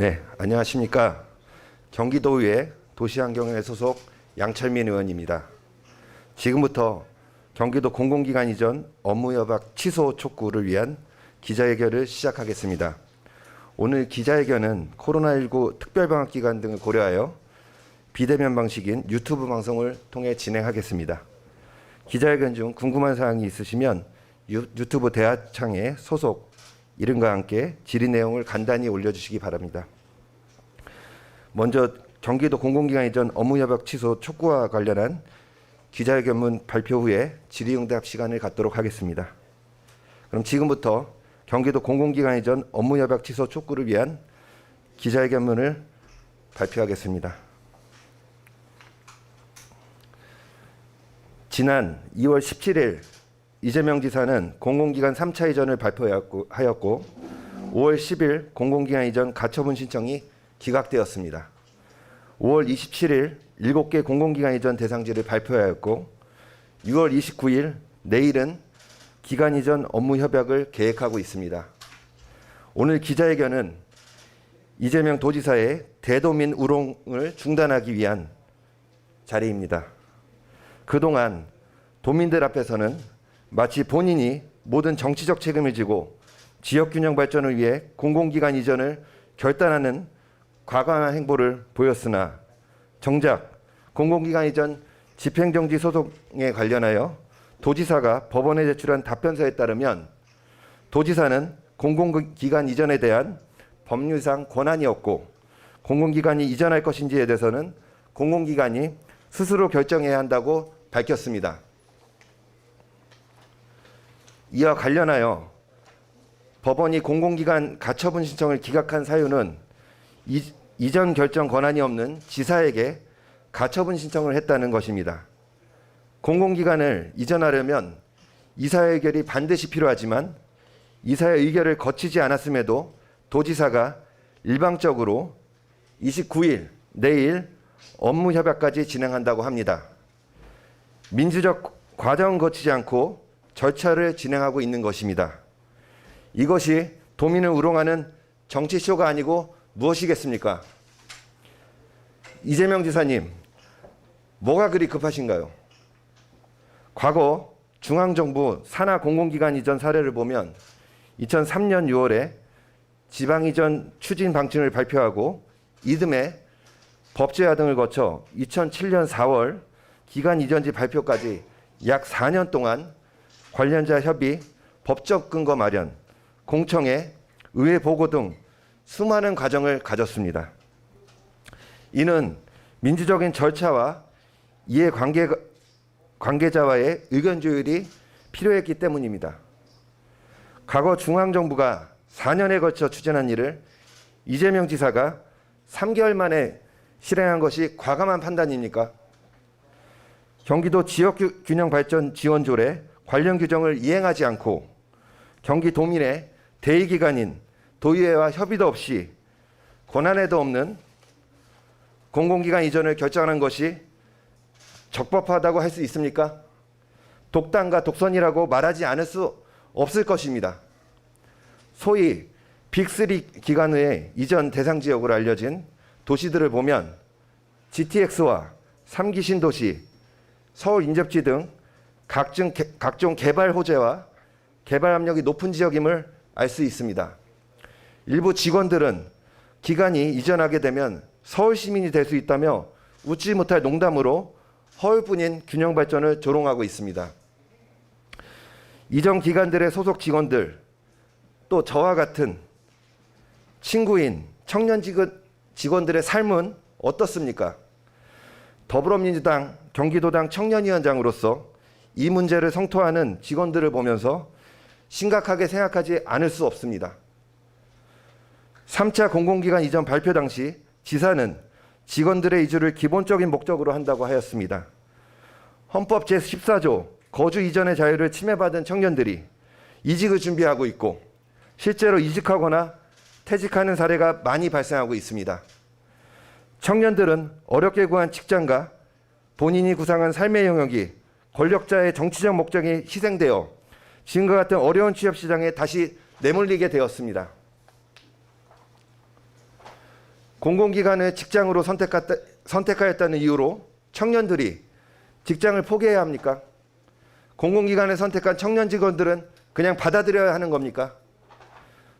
네, 안녕하십니까. 경기도의회 도시환경회 소속 양철민 의원입니다. 지금부터 경기도 공공기관 이전 업무 협약 취소 촉구를 위한 기자회견을 시작하겠습니다. 오늘 기자회견은 코로나19 특별방학 기간 등을 고려하여 비대면 방식인 유튜브 방송을 통해 진행하겠습니다. 기자회견 중 궁금한 사항이 있으시면 유, 유튜브 대화창에 소속 이름과 함께 질의 내용을 간단히 올려주시기 바랍니다. 먼저 경기도 공공기관 이전 업무협약 취소 촉구와 관련한 기자회견문 발표 후에 질의응답 시간을 갖도록 하겠습니다. 그럼 지금부터 경기도 공공기관 이전 업무협약 취소 촉구를 위한 기자회견문을 발표하겠습니다. 지난 2월 17일 이재명 지사는 공공기관 3차 이전을 발표하였고 5월 10일 공공기관 이전 가처분 신청이 기각되었습니다. 5월 27일 7개 공공기관 이전 대상지를 발표하였고 6월 29일 내일은 기관 이전 업무 협약을 계획하고 있습니다. 오늘 기자회견은 이재명 도지사의 대도민 우롱을 중단하기 위한 자리입니다. 그동안 도민들 앞에서는 마치 본인이 모든 정치적 책임을 지고 지역 균형 발전을 위해 공공기관 이전을 결단하는 과감한 행보를 보였으나 정작 공공기관 이 전 집행정지 소송에 관련하여 도지사가 법원에 제출한 답변서에 따르면 도지사는 공공기관 이전에 대한 법률상 권한이 없고 공공기관이 이전할 것인지에 대해서는 공공기관이 스스로 결정해야 한다고 밝혔습니다. 이와 관련하여 법원이 공공기관 가처분 신청을 기각한 사유는 이, 이전 결정 권한이 없는 지사에게 가처분 신청을 했다는 것입니다. 공공기관을 이전하려면 이사의 의결이 반드시 필요하지만 이사의 의결을 거치지 않았음에도 도지사가 일방적으로 29일 내일 업무 협약까지 진행한다고 합니다. 민주적 과정을 거치지 않고 절차를 진행하고 있는 것입니다. 이것이 도민을 우롱하는 정치쇼가 아니고 무엇이겠습니까? 이재명 지사님, 뭐가 그리 급하신가요? 과거 중앙정부 산하 공공기관 이전 사례를 보면 2003년 6월에 지방 이전 추진 방침을 발표하고 이듬해 법제화 등을 거쳐 2007년 4월 기관 이전지 발표까지 약 4년 동안 관련자 협의, 법적 근거 마련, 공청회, 의회 보고 등 수많은 과정을 가졌습니다. 이는 민주적인 절차와 이해 관계, 관계자와의 의견 조율이 필요했기 때문입니다. 과거 중앙정부가 4년에 걸쳐 추진한 일을 이재명 지사가 3개월 만에 실행한 것이 과감한 판단입니까? 경기도 지역균형발전 지원조례 관련 규정을 이행하지 않고 경기 도민의 대의기관인 도의회와 협의도 없이 권한에도 없는 공공기관 이전을 결정하는 것이 적법하다고 할 수 있습니까? 독단과 독선이라고 말하지 않을 수 없을 것입니다. 소위 빅3 기관의 이전 대상 지역으로 알려진 도시들을 보면 GTX와 3기 신도시, 서울 인접지 등 각종, 개, 각종 개발 호재와 개발 압력이 높은 지역임을 알 수 있습니다. 일부 직원들은 기관이 이전하게 되면 서울 시민이 될 수 있다며 웃지 못할 농담으로 허울뿐인 균형 발전을 조롱하고 있습니다. 이전 기관들의 소속 직원들 또 저와 같은 친구인 청년 직원들의 삶은 어떻습니까? 더불어민주당 경기도당 청년위원장으로서 이 문제를 성토하는 직원들을 보면서 심각하게 생각하지 않을 수 없습니다. 3차 공공기관 이전 발표 당시 지사는 직원들의 이주를 기본적인 목적으로 한다고 하였습니다. 헌법 제14조 거주 이전의 자유를 침해받은 청년들이 이직을 준비하고 있고 실제로 이직하거나 퇴직하는 사례가 많이 발생하고 있습니다. 청년들은 어렵게 구한 직장과 본인이 구상한 삶의 영역이 권력자의 정치적 목적에 희생되어 지금과 같은 어려운 취업 시장에 다시 내몰리게 되었습니다. 공공기관을 직장으로 선택하였다는 이유로 청년들이 직장을 포기해야 합니까? 공공기관을 선택한 청년 직원들은 그냥 받아들여야 하는 겁니까?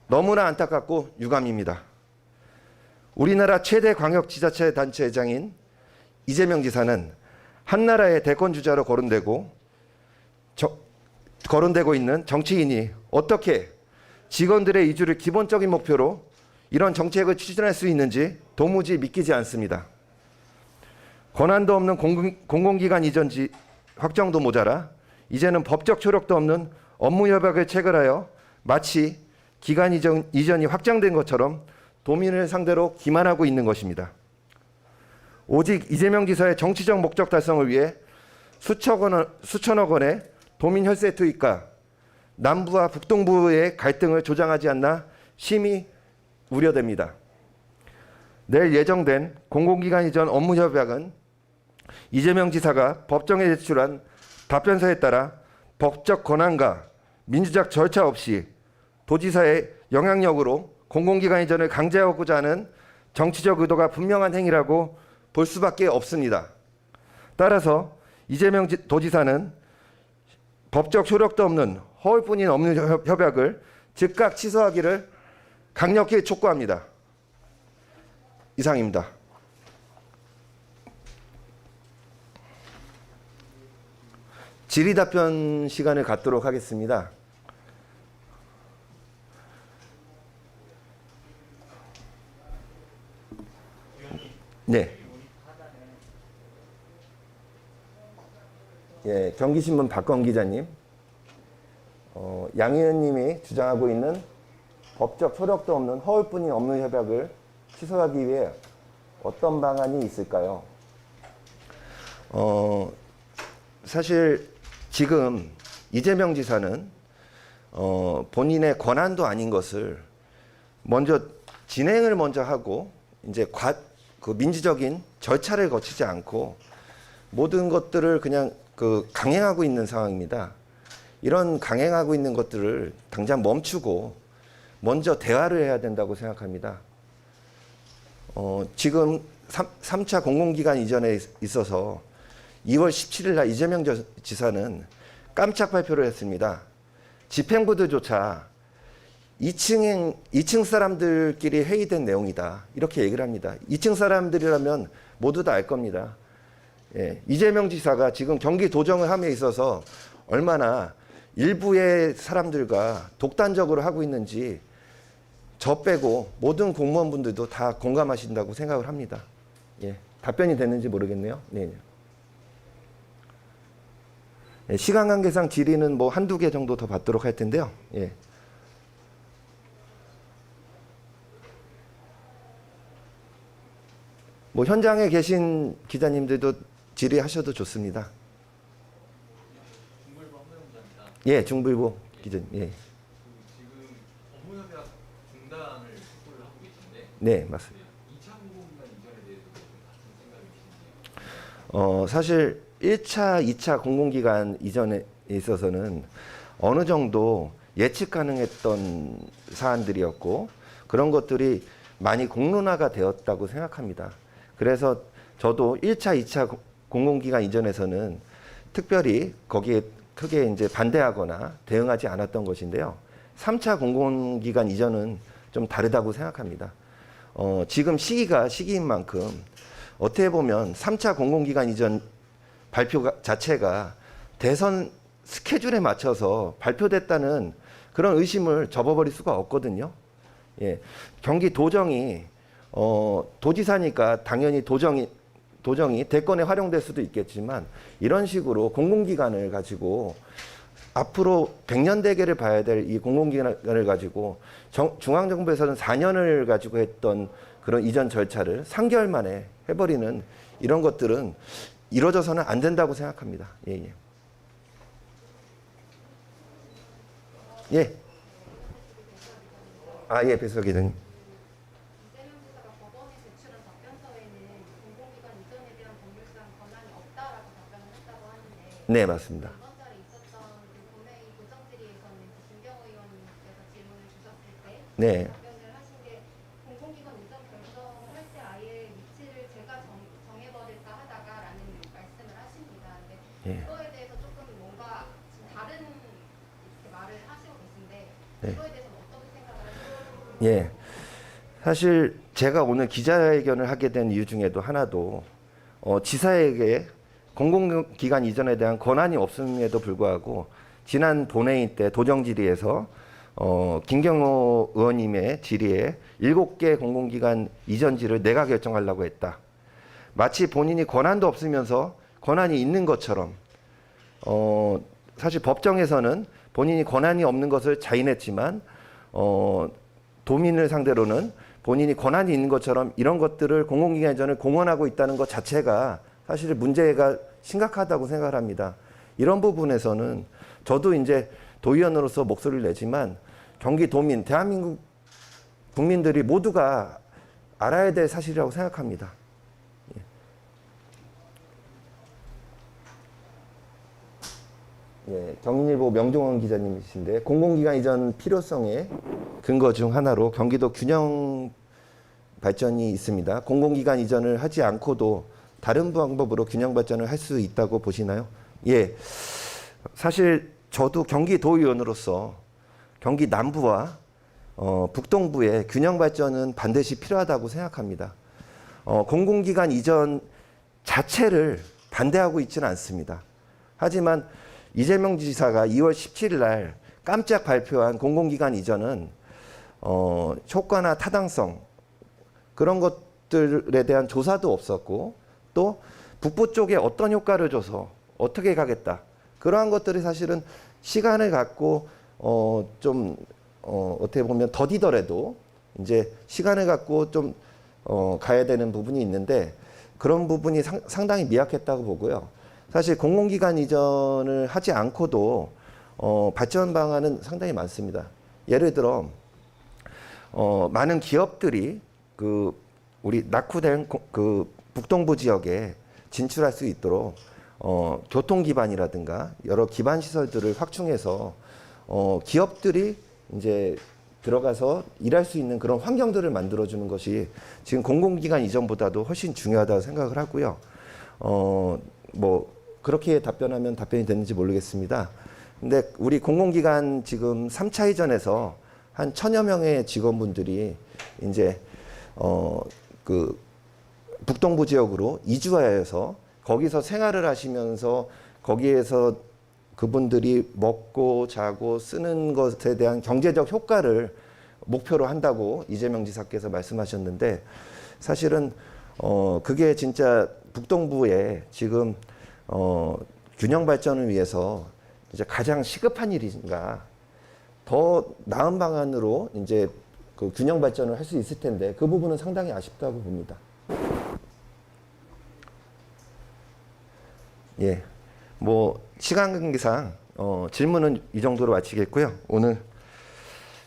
너무나 안타깝고 유감입니다. 우리나라 최대 광역지자체 단체장인 이재명 지사는 한나라의 대권 주자로 거론되고 저- 거론되고 있는 정치인이 어떻게 직원들의 이주를 기본적인 목표로 이런 정책을 추진할 수 있는지 도무지 믿기지 않습니다. 권한도 없는 공공, 공공 기관 이전지 확정도 모자라 이제는 법적 효력도 없는 업무 협약을 체결하여 마치 기관 이전, 이전이 확정된 것처럼 도민을 상대로 기만하고 있는 것입니다. 오직 이재명 지사의 정치적 목적 달성을 위해 수천억, 원, 수천억 원의 도민 혈세 투입과 남부와 북동부의 갈등을 조장하지 않나 심히 우려됩니다. 내일 예정된 공공기관 이전 업무 협약은 이재명 지사가 법정에 제출한 답변서에 따라 법적 권한과 민주적 절차 없이 도지사의 영향력으로 공공기관 이전을 강제하고자 하는 정치적 의도가 분명한 행위라고 볼 수밖에 없습니다. 따라서 이재명 지- 도지사는 법적 효력도 없는 허울뿐인 없는 협- 협약을 즉각 취소하기를 강력히 촉구합니다. 이상입니다. 질의 답변 시간을 갖도록 하겠습니다. 네. 예, 경기신문 박건 기자님. 어, 양 의원님이 주장하고 있는 법적 효력도 없는 허울뿐인 업무 협약을 취소하기 위해 어떤 방안이 있을까요? 어, 사실 지금 이재명 지사는 어, 본인의 권한도 아닌 것을 먼저 진행을 먼저 하고 이제 과, 그 민주적인 절차를 거치지 않고 모든 것들을 그냥 그 강행하고 있는 상황입니다. 이런 강행하고 있는 것들을 당장 멈추고 먼저 대화를 해야 된다고 생각합니다. 어, 지금 3, 차 공공기관 이전에 있어서 2월 17일 날 이재명 저- 지사는 깜짝 발표를 했습니다. 집행부들조차 2층, 2층 사람들끼리 회의된 내용이다. 이렇게 얘기를 합니다. 2층 사람들이라면 모두 다 알 겁니다. 예, 이재명 지사가 지금 경기 도정을 함에 있어서 얼마나 일부의 사람들과 독단적으로 하고 있는지 저 빼고 모든 공무원분들도 다 공감하신다고 생각을 합니다. 예, 답변이 됐는지 모르겠네요. 네. 예, 시간 관계상 질의는 뭐 한두 개 정도 더 받도록 할 텐데요. 예. 뭐 현장에 계신 기자님들도 질의하셔도 좋습니다. 한명장입니다 예, 중불보 기자님. 예. 그 지금 업무협약 중단을 촉구를 하고 계신데 네, 맞습니다. 2차 공공기관 이전에 대해서도 좀 같은 생각이신지 어, 사실 1차, 2차 공공기관 이전에 있어서는 어느 정도 예측 가능했던 사안들이었고 그런 것들이 많이 공론화가 되었다고 생각합니다. 그래서 저도 1차, 2차 고- 공공기관 이전에서는 특별히 거기에 크게 이제 반대하거나 대응하지 않았던 것인데요. 3차 공공기관 이전은 좀 다르다고 생각합니다. 어, 지금 시기가 시기인 만큼 어떻게 보면 3차 공공기관 이전 발표 자체가 대선 스케줄에 맞춰서 발표됐다는 그런 의심을 접어버릴 수가 없거든요. 예. 경기 도정이 어, 도지사니까 당연히 도정이 도정이 대권에 활용될 수도 있겠지만 이런 식으로 공공기관을 가지고 앞으로 100년 대계를 봐야 될 이 공공기관을 가지고 정- 중앙정부에서는 4년을 가지고 했던 그런 이전 절차를 3개월 만에 해버리는 이런 것들은 이루어져서는 안 된다고 생각합니다. 예, 예. 예. 아, 예, 배수석 기자님. 네, 맞습니다. 네. 예. 네. 예. 사실 제가 오늘 기자회견을 하게 된 이유 중에도 하나도 어, 지사에게 공공기관 이전에 대한 권한이 없음에도 불구하고 지난 본회의 때 도정질의에서 어, 김경호 의원님의 질의에 일곱 개 공공기관 이전지를 내가 결정하려고 했다. 마치 본인이 권한도 없으면서 권한이 있는 것처럼 어, 사실 법정에서는 본인이 권한이 없는 것을 자인했지만 어, 도민을 상대로는 본인이 권한이 있는 것처럼 이런 것들을 공공기관 이전을 공언하고 있다는 것 자체가 사실 문제가 심각하다고 생각을 합니다. 이런 부분에서는 저도 이제 도의원으로서 목소리를 내지만 경기 도민, 대한민국 국민들이 모두가 알아야 될 사실이라고 생각합니다. 예, 경인일보 명종원 기자님이신데 공공기관 이전 필요성의 근거 중 하나로 경기도 균형 발전이 있습니다. 공공기관 이전을 하지 않고도 다른 방법으로 균형 발전을 할 수 있다고 보시나요? 예, 사실 저도 경기도의원으로서 경기 남부와 어, 북동부의 균형 발전은 반드시 필요하다고 생각합니다. 어, 공공기관 이전 자체를 반대하고 있지는 않습니다. 하지만 이재명 지사가 2월 17일 날 깜짝 발표한 공공기관 이전은 어, 효과나 타당성 그런 것들에 대한 조사도 없었고 또 북부 쪽에 어떤 효과를 줘서 어떻게 가겠다 그러한 것들이 사실은 시간을 갖고 어, 좀 어, 어떻게 보면 더디더라도 이제 시간을 갖고 좀 어, 가야 되는 부분이 있는데 그런 부분이 상, 상당히 미약했다고 보고요. 사실 공공기관 이전을 하지 않고도 어, 발전 방안은 상당히 많습니다. 예를 들어 어, 많은 기업들이 그 우리 낙후된 고- 그 북동부 지역에 진출할 수 있도록 어, 교통 기반이라든가 여러 기반 시설들을 확충해서 어, 기업들이 이제 들어가서 일할 수 있는 그런 환경들을 만들어주는 것이 지금 공공기관 이전보다도 훨씬 중요하다고 생각을 하고요. 어, 뭐 그렇게 답변하면 답변이 됐는지 모르겠습니다. 근데 우리 공공기관 지금 3차 이전에서 한 천여 명의 직원분들이 이제 어, 그 북동부 지역으로 이주하여서 거기서 생활을 하시면서 거기에서 그분들이 먹고 자고 쓰는 것에 대한 경제적 효과를 목표로 한다고 이재명 지사께서 말씀하셨는데 사실은 어 그게 진짜 북동부에 지금 어 균형 발전을 위해서 이제 가장 시급한 일인가 더 나은 방안으로 이제 그 균형 발전을 할 수 있을 텐데 그 부분은 상당히 아쉽다고 봅니다. 예, 뭐 시간 관계상 어, 질문은 이 정도로 마치겠고요. 오늘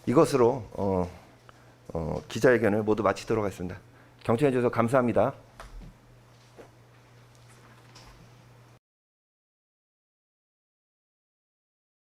이것으로 어, 어, 기자회견을 모두 마치도록 하겠습니다. 경청해 주셔서 감사합니다.